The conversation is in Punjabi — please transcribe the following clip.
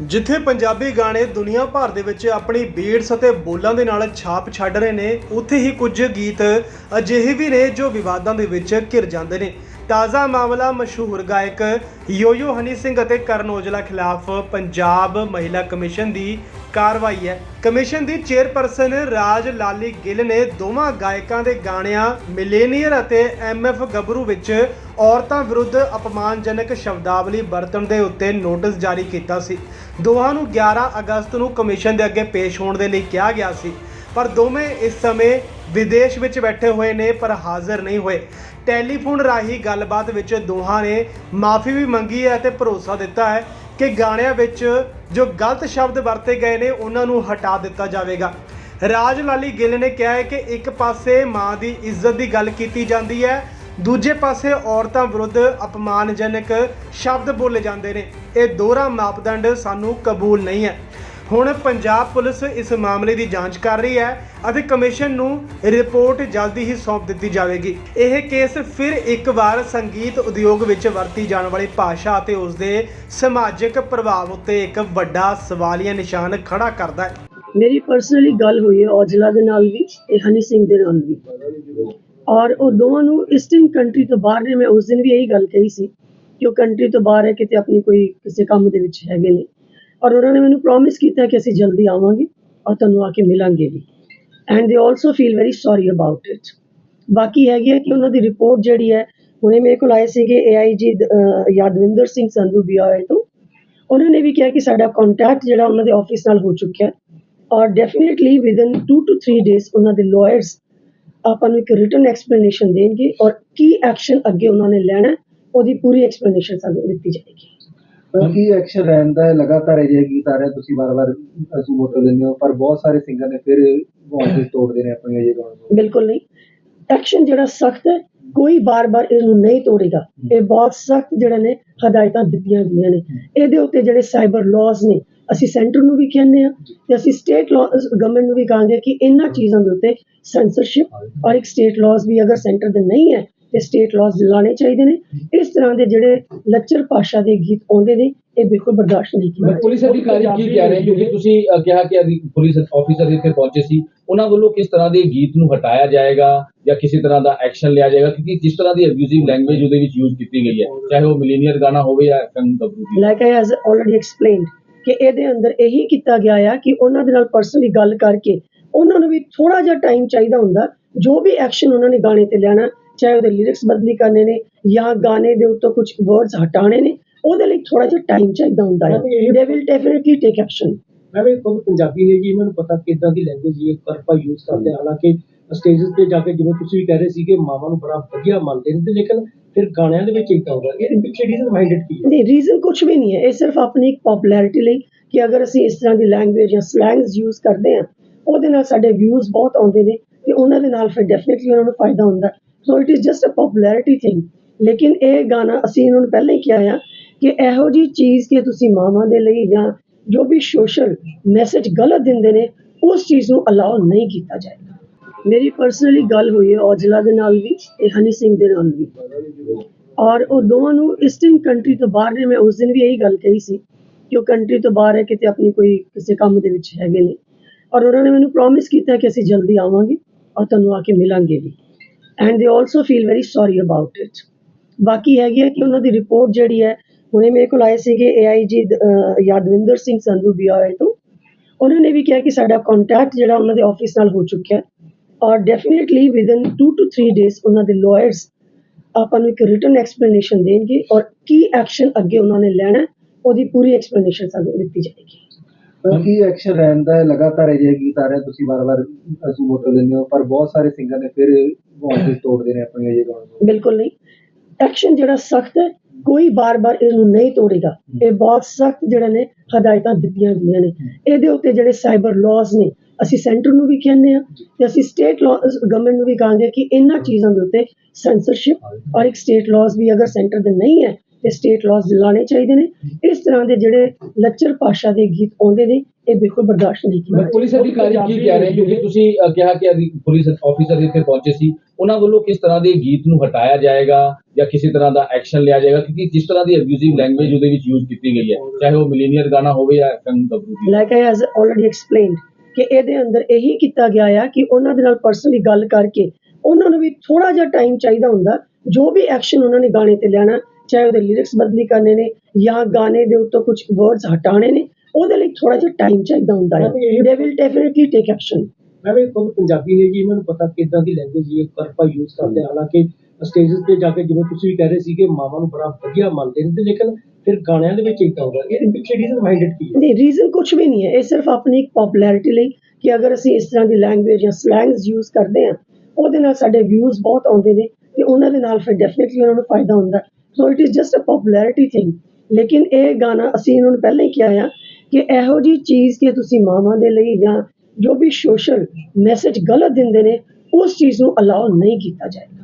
ਜਿੱਥੇ ਪੰਜਾਬੀ ਗਾਣੇ ਦੁਨੀਆ ਭਰ ਦੇ ਵਿੱਚ ਆਪਣੀ ਬੀਟਸ ਅਤੇ ਬੋਲਾਂ ਦੇ ਨਾਲ ਛਾਪ ਛੱਡ ਰਹੇ ਨੇ, ਉੱਥੇ ਹੀ ਕੁਝ ਗੀਤ ਅਜਿਹੇ ਵੀ ਨੇ ਜੋ ਵਿਵਾਦਾਂ ਦੇ ਵਿੱਚ ਘਿਰ ਜਾਂਦੇ ਨੇ। ਤਾਜ਼ਾ ਮਾਮਲਾ ਮਸ਼ਹੂਰ ਗਾਇਕ ਯੋਯੋ ਹਨੀ ਸਿੰਘ ਅਤੇ ਕਰਨ ਔਜਲਾ ਖਿਲਾਫ ਪੰਜਾਬ ਮਹਿਲਾ ਕਮਿਸ਼ਨ ਦੀ ਕਾਰਵਾਈ ਹੈ। ਕਮਿਸ਼ਨ ਦੀ ਚੇਅਰਪਰਸਨ ਰਾਜ ਲਾਲੀ ਗਿੱਲ ਨੇ ਦੋਵਾਂ ਗਾਇਕਾਂ ਦੇ ਗਾਣਿਆਂ ਮਿਲੇਨੀਅਰ ਅਤੇ ਐਮਐਫ ਗੱਭਰੂ ਵਿੱਚ ਔਰਤਾਂ ਵਿਰੁੱਧ ਅਪਮਾਨਜਨਕ ਸ਼ਬਦਾਵਲੀ ਵਰਤਣ ਦੇ ਉੱਤੇ ਨੋਟਿਸ ਜਾਰੀ ਕੀਤਾ ਸੀ। ਦੋਹਾਂ ਨੂੰ 11 ਅਗਸਤ ਨੂੰ ਕਮਿਸ਼ਨ ਦੇ ਅੱਗੇ ਪੇਸ਼ ਹੋਣ ਦੇ ਲਈ ਕਿਹਾ ਗਿਆ ਸੀ। ਪਰ ਦੋਵੇਂ ਇਸ ਸਮੇਂ ਵਿਦੇਸ਼ ਵਿੱਚ ਬੈਠੇ ਹੋਏ ਨੇ, ਪਰ ਹਾਜ਼ਰ ਨਹੀਂ ਹੋਏ। ਟੈਲੀਫੋਨ ਰਾਹੀਂ ਗੱਲਬਾਤ ਵਿੱਚ ਦੋਹਾਂ ਨੇ ਮਾਫੀ ਵੀ ਮੰਗੀ ਹੈ ਅਤੇ ਭਰੋਸਾ ਦਿੱਤਾ ਹੈ ਕਿ ਗਾਣਿਆਂ ਵਿੱਚ ਜੋ ਗਲਤ ਸ਼ਬਦ ਵਰਤੇ ਗਏ ਨੇ, ਉਹਨਾਂ ਨੂੰ ਹਟਾ ਦਿੱਤਾ ਜਾਵੇਗਾ। ਰਾਜ ਲਾਲੀ ਗਿੱਲ ਨੇ ਕਿਹਾ ਹੈ ਕਿ ਇੱਕ ਪਾਸੇ ਮਾਂ ਦੀ ਇੱਜ਼ਤ ਦੀ ਗੱਲ ਕੀਤੀ ਜਾਂਦੀ ਹੈ, ਦੂਜੇ ਪਾਸੇ ਔਰਤਾਂ ਵਿਰੁੱਧ ਅਪਮਾਨਜਨਕ ਸ਼ਬਦ ਬੋਲੇ ਜਾਂਦੇ ਨੇ। ਇਹ ਦੋਹਰਾ ਮਾਪਦੰਡ ਸਾਨੂੰ ਕਬੂਲ ਨਹੀਂ ਹੈ। ਹੁਣ ਪੰਜਾਬ ਪੁਲਿਸ ਇਸ ਮਾਮਲੇ ਦੀ ਜਾਂਚ ਕਰ ਰਹੀ ਹੈ ਅਤੇ ਕਮਿਸ਼ਨ ਨੂੰ ਰਿਪੋਰਟ ਜਲਦੀ ਹੀ ਸੌਂਪ ਦਿੱਤੀ ਜਾਵੇਗੀ। ਇਹ ਕੇਸ ਫਿਰ ਇੱਕ ਵਾਰ ਸੰਗੀਤ ਉਦਯੋਗ ਵਿੱਚ ਵਰਤੀ ਜਾਣ ਵਾਲੀ ਭਾਸ਼ਾ ਅਤੇ ਉਸ ਦੇ ਸਮਾਜਿਕ ਪ੍ਰਭਾਵ ਉੱਤੇ ਇੱਕ ਵੱਡਾ ਸਵਾਲੀਆ ਨਿਸ਼ਾਨ ਖੜਾ ਕਰਦਾ ਹੈ। ਮੇਰੀ ਪਰਸਨਲੀ ਗੱਲ ਹੋਈ ਹੈ ਔਜਲਾ ਦੇ ਨਾਲ ਵੀ ਤੇ ਹਨੀ ਸਿੰਘ ਦੇ ਨਾਲ ਵੀ। ਔਰ ਉਹ ਦੋਵਾਂ ਨੂੰ ਇਸਟਰਨ ਕੰਟਰੀ ਤੋਂ ਬਾਹਰ ਨੇ, ਮੈਂ ਉਸ ਦਿਨ ਵੀ ਇਹੀ ਗੱਲ ਕਹੀ ਸੀ ਕਿ ਉਹ ਕੰਟਰੀ ਤੋਂ ਬਾਹਰ ਹੈ, ਕਿਤੇ ਆਪਣੀ ਕੋਈ ਕਿਸੇ ਕੰਮ ਦੇ ਵਿੱਚ ਹੈਗੇ ਨੇ। ਔਰ ਉਹਨਾਂ ਨੇ ਮੈਨੂੰ ਪ੍ਰੋਮਿਸ ਕੀਤਾ ਕਿ ਅਸੀਂ ਜਲਦੀ ਆਵਾਂਗੇ ਔਰ ਤੁਹਾਨੂੰ ਆ ਕੇ ਮਿਲਾਂਗੇ ਵੀ। And they also feel very sorry about it ਬਾਕੀ ਹੈਗੀ ਹੈ ਕਿ ਉਹਨਾਂ ਦੀ ਰਿਪੋਰਟ ਜਿਹੜੀ ਹੈ, ਹੁਣੇ ਮੇਰੇ ਕੋਲ ਆਏ ਸੀਗੇ ਏਆਈਜੀ ਯਾਦਵਿੰਦਰ ਸਿੰਘ ਸੰਧੂ ਬੀਆਈ ਤੋਂ। ਉਹਨਾਂ ਨੇ ਵੀ ਕਿਹਾ ਕਿ ਸਾਡਾ ਕੰਟੈਕਟ ਜਿਹੜਾ ਉਹਨਾਂ ਦੇ ਆਫਿਸ ਨਾਲ ਹੋ ਚੁੱਕਿਆ ਹੈ। ਔਰ ਡੈਫੀਨਿਟਲੀ ਵਿਦਨ 2 ਟੂ 3 ਡੇਜ਼ ਉਹਨਾਂ ਦੇ ਲਾਇਰਸ ਆਪਾਂ ਨੂੰ ਇੱਕ ਰਿਟਨ ਐਕਸਪਲੇਨੇਸ਼ਨ ਦੇਣਗੇ ਔਰ ਕੀ ਐਕਸ਼ਨ ਅੱਗੇ ਉਹਨਾਂ ਨੇ ਲੈਣਾ ਉਹਦੀ ਪੂਰੀ ਐਕਸਪਲੇਨੇਸ਼ਨ ਸਾਨੂੰ ਦਿੱਤੀ ਜਾਏਗੀ। ਕੀ ਐਕਸ਼ਨ ਰਹਿੰਦਾ ਹੈ? ਲਗਾਤਾਰ ਇਹ ਗੀਤ ਆ ਰਹੇ ਤੁਸੀਂ ਵਾਰ-ਵਾਰ ਅਸੂ ਮੋਟੋ ਲੈਂਦੇ ਹੋ ਪਰ ਬਹੁਤ ਸਾਰੇ ਸਿੰਗਰ ਨੇ ਫਿਰ ਵਾਂਟੇ ਤੋੜਦੇ ਨੇ ਆਪਣੀਆਂ ਇਹ ਗਾਣੇ ਨੂੰ। ਬਿਲਕੁਲ ਨਹੀਂ। ਐਕਸ਼ਨ ਜਿਹੜਾ ਸਖਤ ਹੈ ਕੋਈ ਬਾਰ-ਬਾਰ ਇਹਨੂੰ ਨਹੀਂ ਤੋੜੇਗਾ। ਇਹ ਬਹੁਤ ਸਖਤ ਜਿਹੜੇ ਨੇ ਹਦਾਇਤਾਂ ਦਿੱਤੀਆਂ ਗਈਆਂ ਨੇ। ਇਹਦੇ ਉੱਤੇ ਜਿਹੜੇ ਸਾਈਬਰ ਲਾਜ਼ ਨੇ ਅਸੀਂ ਸੈਂਟਰ ਨੂੰ ਵੀ ਕਹਿੰਦੇ ਆ ਤੇ ਅਸੀਂ ਸਟੇਟ ਗਵਰਨਮੈਂਟ ਨੂੰ ਵੀ ਕਹਾਂਗੇ ਕਿ ਇਹਨਾਂ ਚੀਜ਼ਾਂ ਦੇ ਉੱਤੇ ਸੈਂਸਰਸ਼ਿਪ ਔਰ ਇੱਕ ਸਟੇਟ ਲਾਜ਼ ਵੀ ਅਗਰ ਸੈਂਟਰ ਦੇ ਨਹੀਂ ਹੈ ਤੇ ਸਟੇਟ ਲਾਜ਼ ਲਾਣੇ ਚਾਹੀਦੇ ਨੇ। ਇਸ ਤਰ੍ਹਾਂ ਦੇ ਜਿਹੜੇ ਲੱਚਰ ਭਾਸ਼ਾ ਦੇ ਗੀਤ ਆਉਂਦੇ ਨੇ ਇਹ ਬਿਲਕੁਲ ਬਰਦਾਸ਼ਤ ਨਹੀਂ ਕੀਤੇ ਪੁਲਿਸ ਅਧਿਕਾਰੀ ਕੀ ਕਹਿ ਰਹੇ? ਕਿਉਂਕਿ ਤੁਸੀਂ ਕਿਹਾ ਕਿ ਪੁਲਿਸ ਆਫੀਸਰ ਇੱਥੇ ਪਹੁੰਚੇ ਸੀ। ਉਹਨਾਂ ਵੱਲੋਂ ਕਿਸ ਤਰ੍ਹਾਂ ਦੇ ਗੀਤ ਨੂੰ ਹਟਾਇਆ ਜਾਏਗਾ ਜਾਂ ਕਿਸੇ ਤਰ੍ਹਾਂ ਦਾ ਐਕਸ਼ਨ ਲਿਆ ਜਾਏਗਾ? ਕਿਉਂਕਿ ਜਿਸ ਤਰ੍ਹਾਂ ਦੀ ਅਬਿਊਜ਼ਿਵ ਲੈਂਗੁਏਜ ਉਹਦੇ ਵਿੱਚ ਯੂਜ਼ ਕੀਤੀ ਗਈ ਹੈ। ਚਾਹੇ ਉਹ ਮਿਲੀਨੀਅਰ ਗਾਣਾ ਹੋਵੇ ਜਾਂ ਦੀ like I has already explained ਕਿ ਇਹਦੇ ਅੰਦਰ ਇਹੀ ਕੀਤਾ ਗਿਆ ਆ ਕਿ ਉਹਨਾਂ ਦੇ ਨਾਲ ਪਰਸਨਲੀ ਗੱਲ ਕਰਕੇ ਉਹਨਾਂ ਨੂੰ ਵੀ ਥੋੜਾ ਜਿਹਾ ਟਾਈਮ ਚਾਹੀਦਾ ਹੁੰਦਾ। ਜੋ ਵੀ ਐਕਸ਼ਨ ਉਹਨਾਂ ਨੇ ਗਾਣੇ ਤੇ ਲੈਣਾ ਚਾਹੇ ਉਹਦੇ ਲਿਰਿਕਸ ਬਦਲੀ ਕਰਨੇ ਨੇ ਜਾਂ ਗਾਣੇ ਦੇ ਉੱਤੋਂ ਕੁਝ ਵਰਡਸ ਹਟਾਣੇ ਨੇ ਉਹਦੇ ਲਈ ਥੋੜਾ ਜਿਹਾ ਟਾਈਮ ਚਾਹੀਦਾ ਹੁੰਦਾ ਹੈ। They will definitely take action ਮੈਂ ਵੀ ਖੁਦ ਪੰਜਾਬੀ ਨੇ ਜੀ ਇਹਨਾਂ ਨੂੰ ਪਤਾ ਕਿੱਦਾਂ ਦੀ ਲੈਂਗੁਏਜ ਇਹ ਕਰਪਾ ਯੂਜ਼ ਕਰਦੇ। ਹਾਲਾਂਕਿ ਸਟੇजेस ਤੇ ਜਾ ਕੇ ਜਿਵੇਂ ਤੁਸੀਂ ਵੀ ਕਹਿ ਰਹੇ ਸੀ ਕਿ ਮਾਵਾਂ ਨੂੰ ਬੜਾ ਵਧੀਆ ਮੰਨਦੇ ਨੇ ਤੇ ਲੇਕਿਨ ਫਿਰ ਗਾਣਿਆਂ ਦੇ ਵਿੱਚ ਇਦਾਂ ਹੁੰਦਾ ਇਹਦੇ ਪਿੱਛੇ ਰੀਜ਼ਨ ਮਾਈਂਡਡ ਕੀ ਹੈ? ਨਹੀਂ ਰੀਜ਼ਨ ਕੁਝ ਵੀ ਨਹੀਂ ਹੈ। ਇਹ ਸਿਰਫ ਆਪਣੀ ਇੱਕ ਪਪੂਲੈਰਿਟੀ ਲਈ ਕਿ ਅਗਰ ਅਸੀਂ ਇਸ ਤਰ੍ਹਾਂ ਦੀ ਲੈਂਗੁਏਜ ਜਾਂ ਸਲੈਂਗਸ ਯੂਜ਼ ਕਰਦੇ ਹਾਂ ਉਹਦੇ ਨਾਲ ਸਾਡੇ ਵਿਊਜ਼ ਬਹੁਤ ਆਉਂਦੇ ਨੇ ਤੇ ਉਹਨਾਂ ਦੇ ਨਾਲ ਫਿਰ ਡੈਫੀਨਿਟਲੀ ਉਹਨਾਂ ਨੂੰ ਫਾਇਦਾ ਹੁੰਦਾ। So it is just a popularity thing ਲੇਕਿਨ ਇਹ ਗਾਣਾ ਅਸੀਂ ਇਹਨਾਂ ਨੂੰ ਪਹਿਲਾਂ ਹੀ ਕਿਹਾ ਆ ਕਿ ਇਹੋ ਜੀ ਚੀਜ਼ ਕਿ ਤੁਸੀਂ ਮਾਵਾਂ ਦੇ ਲਈ ਜਾਂ ਜੋ ਵੀ ਸੋਸ਼ਲ ਮੈਸੇਜ ਗਲਤ ਦਿੰਦੇ ਨੇ, ਉਸ ਚੀਜ਼ ਨੂੰ ਅਲਾਉ ਨਹੀਂ ਕੀਤਾ ਜਾਏਗਾ। ਮੇਰੀ ਪਰਸਨਲੀ ਗੱਲ ਹੋਈ ਹੈ ਔਜਲਾ ਦੇ ਨਾਲ ਵੀ ਤੇ ਹਨੀ ਸਿੰਘ ਦੇ ਨਾਲ ਵੀ। ਔਰ ਉਹ ਦੋਵਾਂ ਨੂੰ ਇਸਟਰਨ ਕੰਟਰੀ ਤੋਂ ਬਾਹਰ ਨੇ, ਮੈਂ ਉਸ ਦਿਨ ਵੀ ਇਹੀ ਗੱਲ ਕਹੀ ਸੀ ਕਿ ਉਹ ਕੰਟਰੀ ਤੋਂ ਬਾਹਰ ਹੈ, ਕਿਤੇ ਆਪਣੀ ਕੋਈ ਕਿਸੇ ਕੰਮ ਦੇ ਵਿੱਚ ਹੈਗੇ ਨੇ। ਔਰ ਉਹਨਾਂ ਨੇ ਮੈਨੂੰ ਪ੍ਰੋਮਿਸ ਕੀਤਾ ਕਿ ਅਸੀਂ ਜਲਦੀ ਆਵਾਂਗੇ ਔਰ ਤੁਹਾਨੂੰ ਆ ਕੇ ਮਿਲਾਂਗੇ ਵੀ। And they also feel very sorry about it ਬਾਕੀ ਹੈਗੀ ਹੈ ਕਿ ਉਹਨਾਂ ਦੀ ਰਿਪੋਰਟ ਜਿਹੜੀ ਹੈ, ਹੁਣੇ ਮੇਰੇ ਕੋਲ ਆਏ ਸੀਗੇ ਏਆਈਜੀ ਯਾਦਵਿੰਦਰ ਸਿੰਘ ਸੰਧੂ ਬੀਆਈ ਤੋਂ। ਉਹਨਾਂ ਨੇ ਵੀ ਕਿਹਾ ਕਿ ਸਾਡਾ ਕੰਟੈਕਟ ਜਿਹੜਾ ਉਹਨਾਂ ਦੇ ਆਫਿਸ ਨਾਲ ਹੋ ਚੁੱਕਿਆ ਔਰ ਡੈਫੀਨਿਟਲੀ ਵਿਦਨ 2 ਟੂ 3 ਡੇਜ਼ ਉਹਨਾਂ ਦੇ ਲਾਇਰਸ ਆਪਾਂ ਨੂੰ ਇੱਕ ਰਿਟਨ ਐਕਸਪਲੇਨੇਸ਼ਨ ਦੇਣਗੇ ਔਰ ਕੀ ਐਕਸ਼ਨ ਅੱਗੇ ਉਹਨਾਂ ਨੇ ਲੈਣਾ ਉਹਦੀ ਪੂਰੀ ਐਕਸਪਲੇਨੇਸ਼ਨ ਸਾਨੂੰ ਦਿੱਤੀ ਜਾਏਗੀ। ਪਰ ਕੀ ਐਕਸ਼ਨ ਰਹਿੰਦਾ ਹੈ? ਲਗਾਤਾਰ ਇਹ ਗੀਤ ਆ ਰਹੇ ਤੁਸੀਂ ਵਾਰ-ਵਾਰ ਅਸੂ ਮੋਟੋ ਲੈਂਦੇ ਹੋ ਪਰ ਬਹੁਤ ਸਾਰੇ ਸਿੰਗਰ ਨੇ ਫਿਰ ਵਾਂਟੇ ਤੋੜਦੇ ਨੇ ਆਪਣੀਆਂ ਇਹ ਗਾਣੇ ਨੂੰ ਬਿਲਕੁਲ ਨਹੀਂ। ਐਕਸ਼ਨ ਜਿਹੜਾ ਸਖਤ ਹੈ ਕੋਈ ਬਾਰ-ਬਾਰ ਇਹਨੂੰ ਨਹੀਂ ਤੋੜੇਗਾ। ਇਹ ਬਹੁਤ ਸਖਤ ਜਿਹੜੇ ਨੇ ਹਦਾਇਤਾਂ ਦਿੱਤੀਆਂ ਗਈਆਂ ਨੇ। ਇਹਦੇ ਉੱਤੇ ਜਿਹੜੇ ਸਾਈਬਰ ਲਾਜ਼ ਨੇ ਅਸੀਂ ਸੈਂਟਰ ਨੂੰ ਵੀ ਕਹਿੰਦੇ ਆ ਤੇ ਅਸੀਂ ਸਟੇਟ ਗਵਰਨਮੈਂਟ ਨੂੰ ਵੀ ਕਹਾਂਗੇ ਕਿ ਇਹਨਾਂ ਚੀਜ਼ਾਂ ਦੇ ਉੱਤੇ ਸੈਂਸਰਸ਼ਿਪ ਔਰ ਇੱਕ ਸਟੇਟ ਲਾਜ਼ ਵੀ ਅਗਰ ਸੈਂਟਰ ਦੇ ਨਹੀਂ ਹੈ ਤੇ ਸਟੇਟ ਲਾਜ਼ ਲਾਣੇ ਚਾਹੀਦੇ ਨੇ। ਇਸ ਤਰ੍ਹਾਂ ਦੇ ਜਿਹੜੇ ਲੱਚਰ ਭਾਸ਼ਾ ਦੇ ਗੀਤ ਆਉਂਦੇ ਨੇ ਇਹ ਬਿਲਕੁਲ ਬਰਦਾਸ਼ਤ ਨਹੀਂ ਕੀਤਾ। ਪੁਲਿਸ ਅਧਿਕਾਰੀ ਕੀ ਕਹਿ ਰਹੇ ਕਿਉਂਕਿ ਤੁਸੀਂ ਕਿਹਾ ਕਿ ਪੁਲਿਸ ਆਫੀਸਰ ਇੱਥੇ ਪਹੁੰਚੇ ਸੀ। ਉਹਨਾਂ ਵੱਲੋਂ ਕਿਸ ਤਰ੍ਹਾਂ ਦੇ ਗੀਤ ਨੂੰ ਹਟਾਇਆ ਜਾਏਗਾ ਜਾਂ ਕਿਸੇ ਤਰ੍ਹਾਂ ਦਾ ਐਕਸ਼ਨ ਲਿਆ ਜਾਏਗਾ? ਕਿਉਂਕਿ ਜਿਸ ਤਰ੍ਹਾਂ ਦੀ ਅਬਿਊਜ਼ਿਵ ਲੈਂਗੁਏਜ ਉਹਦੇ ਵਿੱਚ ਯੂਜ਼ ਕੀਤੀ ਗਈ ਹੈ। ਚਾਹੇ ਉਹ ਮਿਲੀਨੀਅਰ ਗਾਣਾ ਹੋਵੇ ਜਾਂ ਦੀ like I has already explained ਕਿ ਇਹਦੇ ਅੰਦਰ ਇਹੀ ਕੀਤਾ ਗਿਆ ਆ ਕਿ ਉਹਨਾਂ ਦੇ ਨਾਲ ਪਰਸਨਲੀ ਗੱਲ ਕਰਕੇ ਉਹਨਾਂ ਨੂੰ ਵੀ ਥੋੜਾ ਜਿਹਾ ਟਾਈਮ ਚਾਹੀਦਾ ਹੁੰਦਾ। ਜੋ ਵੀ ਐਕਸ਼ਨ ਉਹਨਾਂ ਨੇ ਗਾਣੇ ਤੇ ਲੈਣਾ ਚਾਹੇ ਉਹਦੇ ਲਿਰਿਕਸ ਬਦਲੀ ਕਰਨੇ ਨੇ ਜਾਂ ਗਾਣੇ ਦੇ ਉੱਤੋਂ ਕੁਝ ਵਰਡਸ ਹਟਾਣੇ ਨੇ ਉਹਦੇ ਲਈ ਥੋੜਾ ਜਿਹਾ ਟਾਈਮ ਚਾਹੀਦਾ ਹੁੰਦਾ ਹੈ। They will definitely take action ਮੈਂ ਵੀ ਖੁਦ ਪੰਜਾਬੀ ਨੇ ਜੀ ਇਹਨਾਂ ਨੂੰ ਪਤਾ ਕਿਦਾਂ ਦੀ ਲੈਂਗੁਏਜ ਇਹ ਕਰਪਾ ਯੂਜ਼ ਕਰਦੇ। ਹਾਲਾਂਕਿ ਸਟੇजेस ਤੇ ਜਾ ਕੇ ਜਿਵੇਂ ਤੁਸੀਂ ਵੀ ਕਹਿ ਰਹੇ ਸੀ ਕਿ ਮਾਵਾਂ ਨੂੰ ਬੜਾ ਵਧੀਆ ਮੰਨਦੇ ਨੇ ਤੇ ਲੇਕਿਨ ਫਿਰ ਗਾਣਿਆਂ ਦੇ ਵਿੱਚ ਇਦਾਂ ਹੁੰਦਾ ਇਹਦੇ ਪਿੱਛੇ ਰੀਜ਼ਨ ਮਾਈਂਡਡ ਕੀ ਹੈ? ਨਹੀਂ ਰੀਜ਼ਨ ਕੁਝ ਵੀ ਨਹੀਂ ਹੈ। ਇਹ ਸਿਰਫ ਆਪਣੀ ਇੱਕ ਪਪੂਲੈਰਿਟੀ ਲਈ ਕਿ ਅਗਰ ਅਸੀਂ ਇਸ ਤਰ੍ਹਾਂ ਦੀ ਲੈਂਗੁਏਜ ਜਾਂ ਸਲੈਂਗਸ ਯੂਜ਼ ਕਰਦੇ ਹਾਂ ਉਹਦੇ ਨਾਲ ਸਾਡੇ ਵਿਊਜ਼ ਬਹੁਤ ਆਉਂਦੇ ਨੇ ਤੇ ਉਹਨਾਂ ਦੇ ਨਾਲ ਫਿਰ ਡੈਫੀਨਿਟਲੀ ਉਹਨਾਂ ਨੂੰ ਫਾਇਦਾ ਹੁੰਦਾ। So it is just a popularity thing ਲੇਕਿਨ ਇਹ ਗਾਣਾ ਅਸੀਂ ਇਹਨਾਂ ਨੂੰ ਪਹਿਲਾਂ ਹੀ ਕਿਹਾ ਆ ਕਿ ਇਹੋ ਜੀ ਚੀਜ਼ ਕਿ ਤੁਸੀਂ ਮਾਵਾਂ ਦੇ ਲਈ ਜਾਂ ਜੋ ਵੀ ਸੋਸ਼ਲ ਮੈਸੇਜ ਗਲਤ ਦਿੰਦੇ ਨੇ, ਉਸ ਚੀਜ਼ ਨੂੰ ਅਲਾਉ ਨਹੀਂ ਕੀਤਾ ਜਾਏਗਾ।